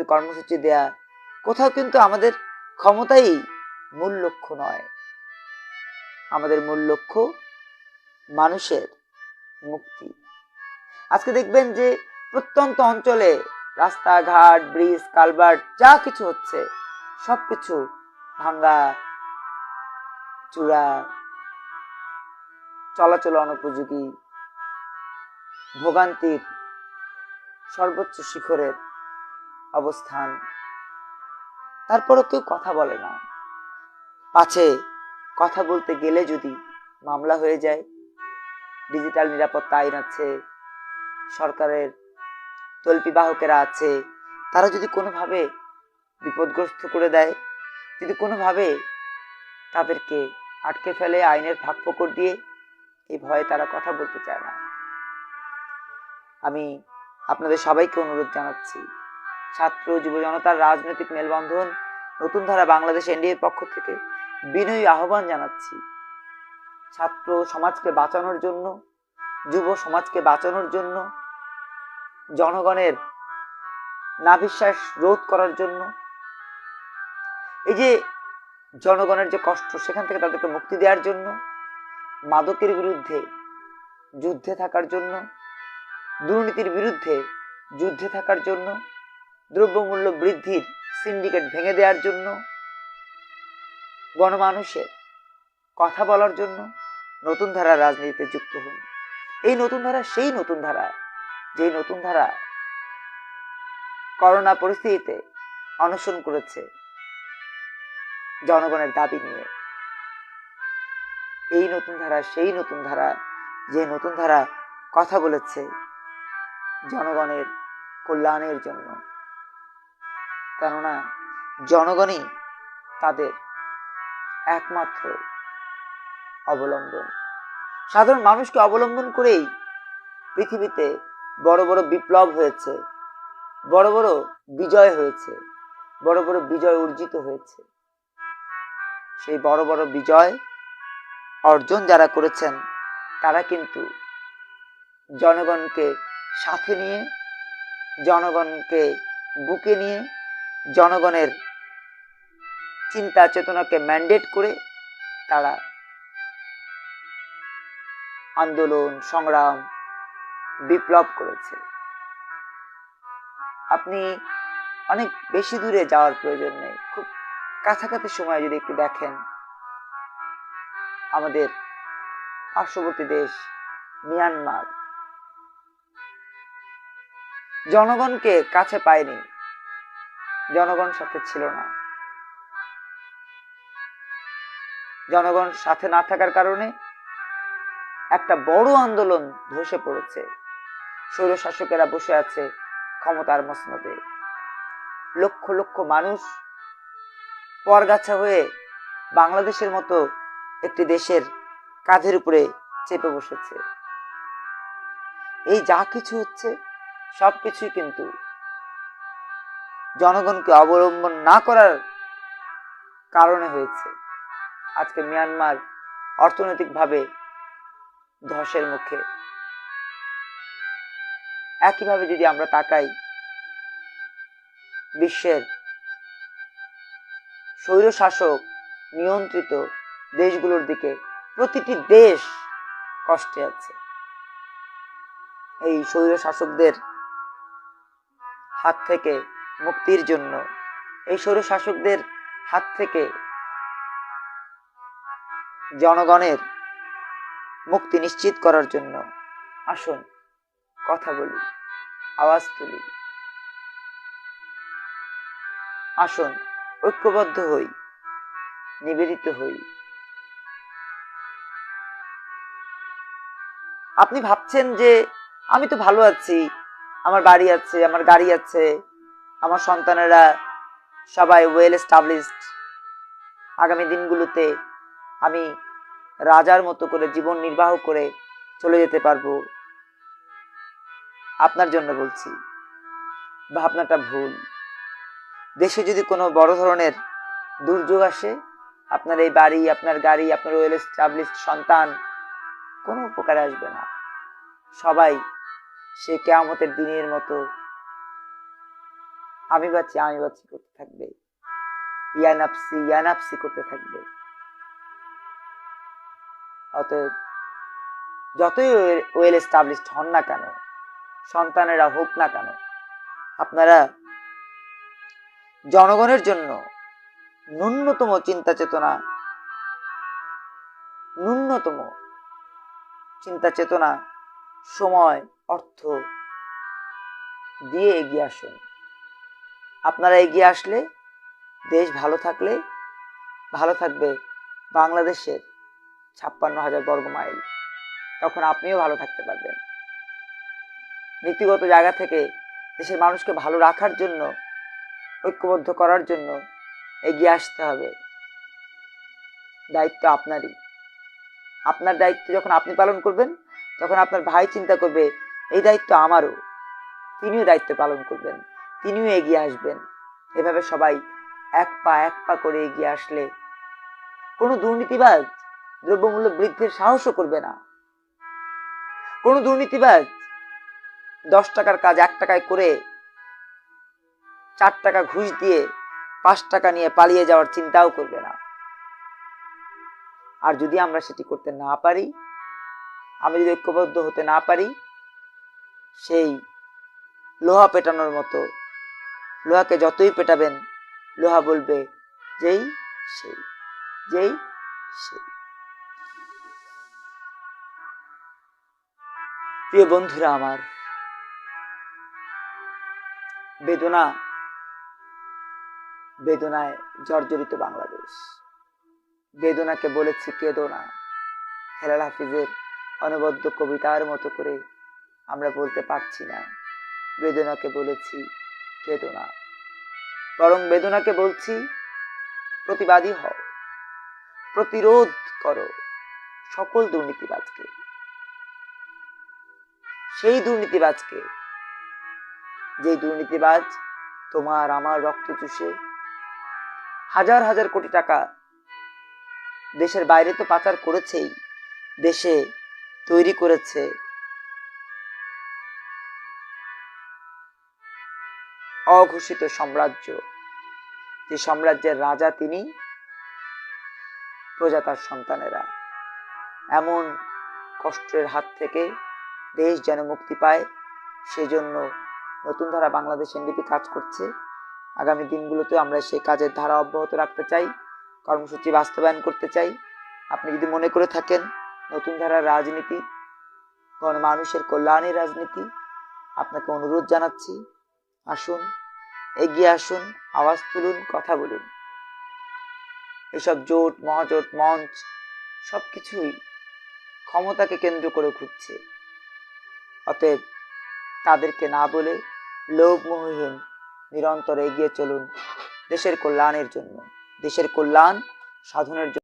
ধরনের কর্মসূচি দেয়া কোথাও কিন্তু আমাদের ক্ষমতাই মূল লক্ষ্য নয়। আমাদের মূল লক্ষ্য মানুষের মুক্তি। আজকে দেখবেন যে প্রত্যন্ত অঞ্চলে রাস্তাঘাট, ব্রিজ, কালভার্ট, যা কিছু হচ্ছে, সবকিছু ভাঙ্গা, চূড়া, চলাচল অনুপযোগী, ভোগান্তির সর্বোচ্চ শিখরের অবস্থান। তারপরও কেউ কথা বলে না। পাছে কথা বলতে গেলে যদি মামলা হয়ে যায়, ডিজিটাল নিরাপত্তা আইন আছে, সরকারের তল্পি বাহকেরা আছে, তারা যদি কোনোভাবে বিপদগ্রস্ত করে দেয়, যদি কোনোভাবে তাদেরকে আটকে ফেলে আইনের ফাঁক ফোকর দিয়ে, এই ভয়ে তারা কথা বলতে চায় না। আমি আপনাদের সবাইকে অনুরোধ জানাচ্ছি। ছাত্র যুব জনতার রাজনৈতিক মেলবন্ধন, নতুন ধারা বাংলাদেশ এনডিএর পক্ষ থেকে বিনয়ী আহ্বান জানাচ্ছি। ছাত্র সমাজকে বাঁচানোর জন্য, যুব সমাজকে বাঁচানোর জন্য, জনগণের নাভিশ্বাস রোধ করার জন্য, এই যে জনগণের যে কষ্ট, সেখান থেকে তাদেরকে মুক্তি দেওয়ার জন্য, মাদকের বিরুদ্ধে যুদ্ধে থাকার জন্য, দুর্নীতির বিরুদ্ধে যুদ্ধে থাকার জন্য দ্রব্যমূল্য বৃদ্ধির সিন্ডিকেট ভেঙে দেওয়ার জন্য, গণমানুষের কথা বলার জন্য নতুন ধারা রাজনীতিতে যুক্ত হন। এই নতুন ধারা সেই নতুন ধারা যে নতুন ধারা করোনা পরিস্থিতিতে অনশন করেছে জনগণের দাবি নিয়ে। এই নতুন ধারা সেই নতুন ধারা, যে নতুন ধারা কথা বলেছে জনগণের কল্যাণের জন্য। কেননা জনগণই তাদের একমাত্র অবলম্বন। সাধারণ মানুষকে অবলম্বন করেই পৃথিবীতে বড় বড় বিপ্লব হয়েছে, বড় বড় বিজয় হয়েছে, বড় বড় বিজয় অর্জিত হয়েছে। সেই বড় বড় বিজয় অর্জন যারা করেছেন, তারা কিন্তু জনগণকে সাথে নিয়ে, জনগণকে বুকে নিয়ে জনগণের চিন্তা চেতনাকে ম্যান্ডেট করে তারা আন্দোলন, সংগ্রাম, বিপ্লব করেছে। আপনি অনেক বেশি দূরে যাওয়ার প্রয়োজন নেই। খুব কাছাকাছি সময় যদি একটু দেখেন, আমাদের পার্শ্ববর্তী দেশ মিয়ানমার। জনগণকে কাছে পায়নি। জনগণ সাথে ছিল না। জনগণ সাথে না থাকার কারণে একটা বড় আন্দোলন ধসে পড়েছে। স্বৈর শাসকেরা বসে আছে ক্ষমতার মসনদে। লক্ষ লক্ষ মানুষ পরগাছা হয়ে বাংলাদেশের মতো একটি দেশের কাঁধের উপরে চেপে বসেছে। এই যা কিছু হচ্ছে সব কিছুই কিন্তু জনগণকে অবলম্বন না করার কারণে হয়েছে। আজকে মিয়ানমার অর্থনৈতিকভাবে ধসের মুখে। একইভাবে যদি আমরা তাকাই, বিশ্বের স্বৈরশাসক নিয়ন্ত্রিত দেশগুলোর দিকে প্রতিটি দেশ কষ্টে আছে। এই স্বৈরশাসকদের হাত থেকে মুক্তির জন্য। এই স্বৈর শাসকদের হাত থেকে জনগণের মুক্তি নিশ্চিত করার জন্য আসুন কথা বলি, আওয়াজ তুলি। আসুন, ঐক্যবদ্ধ হই, নিবেদিত হই। আপনি ভাবছেন যে, আমি তো ভালো আছি, আমার বাড়ি আছে, আমার গাড়ি আছে আমার সন্তানেরা সবাই ওয়েল এস্টাবলিশড আগামী দিনগুলোতে আমি রাজার মতো করে জীবন নির্বাহ করে চলে যেতে পারব। আপনার জন্য বলছি, ভাবনাটা ভুল। দেশে যদি কোনো বড় ধরনের দুর্যোগ আসে, আপনার এই বাড়ি, আপনার গাড়ি, আপনার ওয়েল এস্টাবলিশড সন্তান, কোনো উপকারে আসবে না। সবাই সে কেয়ামতের দিনের মতো আমি বাঁচি আমি বাঁচি করতে থাকবে। ইয়ানাপসি ইয়ানাপসি করতে থাকবে। অতএব যতই ওয়েল এস্টাবলিশড হন না কেন, সন্তানেরা হোক না কেন, আপনারা জনগণের জন্য ন্যূনতম চিন্তা চেতনা, ন্যূনতম চিন্তা চেতনা, সময়, অর্থ দিয়ে এগিয়ে আসুন। আপনারা এগিয়ে আসলে দেশ ভালো থাকলে ভালো থাকবে বাংলাদেশের ছাপ্পান্ন হাজার বর্গ মাইল। তখন আপনিও ভালো থাকতে পারবেন। নীতিগত জায়গা থেকে দেশের মানুষকে ভালো রাখার জন্য, ঐক্যবদ্ধ করার জন্য এগিয়ে আসতে হবে। দায়িত্ব আপনারই। আপনার দায়িত্ব যখন আপনি পালন করবেন, তখন আপনার ভাই চিন্তা করবে, এই দায়িত্ব আমারও। তিনিও দায়িত্ব পালন করবেন। তিনিও এগিয়ে আসবেন। এভাবে সবাই এক পা এক পা করে এগিয়ে আসলে কোনো দুর্নীতিবাজ দ্রব্যমূল্য বৃদ্ধির সাহসও করবে না। কোনো দুর্নীতিবাজ দশ টাকার কাজ এক টাকায় করে চার টাকা ঘুষ দিয়ে পাঁচ টাকা নিয়ে পালিয়ে যাওয়ার চিন্তাও করবে না। আর যদি আমরা সেটি করতে না পারি, আমি যদি ঐক্যবদ্ধ হতে না পারি, সেই লোহা পেটানোর মতো লোহাকে যতই পেটাবেন, লোহা বলবে, যেই সেই যেই সেই। প্রিয় বন্ধুরা আমার, বেদনা বেদনায় জর্জরিত বাংলাদেশ। বেদনাকে বলেছি কেদনা হেলাল হাফিজের অনবদ্য কবিতার মতো করে আমরা বলতে পারছি না। বেদনাকে বলেছি কেদো না বরং বেদনাকে বলছি, প্রতিবাদী হও। প্রতিরোধ করো সকল দুর্নীতিবাজকে। সেই দুর্নীতিবাজকে, যে দুর্নীতিবাজ তোমার আমার রক্ত চুষে হাজার হাজার কোটি টাকা দেশের বাইরে তো পাচার করেছেই, দেশে তৈরি করেছে অঘোষিত সাম্রাজ্য। যে সাম্রাজ্যের রাজা তিনি প্রজা তার সন্তানেরা। এমন কষ্টের হাত থেকে দেশ যেন মুক্তি পায়, সেজন্য নতুন ধারা বাংলাদেশ এনডিপি কাজ করছে। আগামী দিনগুলোতে আমরা সেই কাজের ধারা অব্যাহত রাখতে চাই, কর্মসূচি বাস্তবায়ন করতে চাই। আপনি যদি মনে করে থাকেন, নতুন ধারার রাজনীতি, গণমানুষের কল্যাণের রাজনীতি, আপনাকে অনুরোধ জানাচ্ছি, আসুন এগিয়ে আসুন, আওয়াজ তুলুন, কথা বলুন। এসব জোট, মহাজোট, মঞ্চ সব কিছুই ক্ষমতাকে কেন্দ্র করে ঘুরছে। অতএব তাদেরকে না বলে লোভমোহহীন নিরন্তর এগিয়ে চলুন দেশের কল্যাণের জন্য, দেশের কল্যাণ সাধনের জন্য।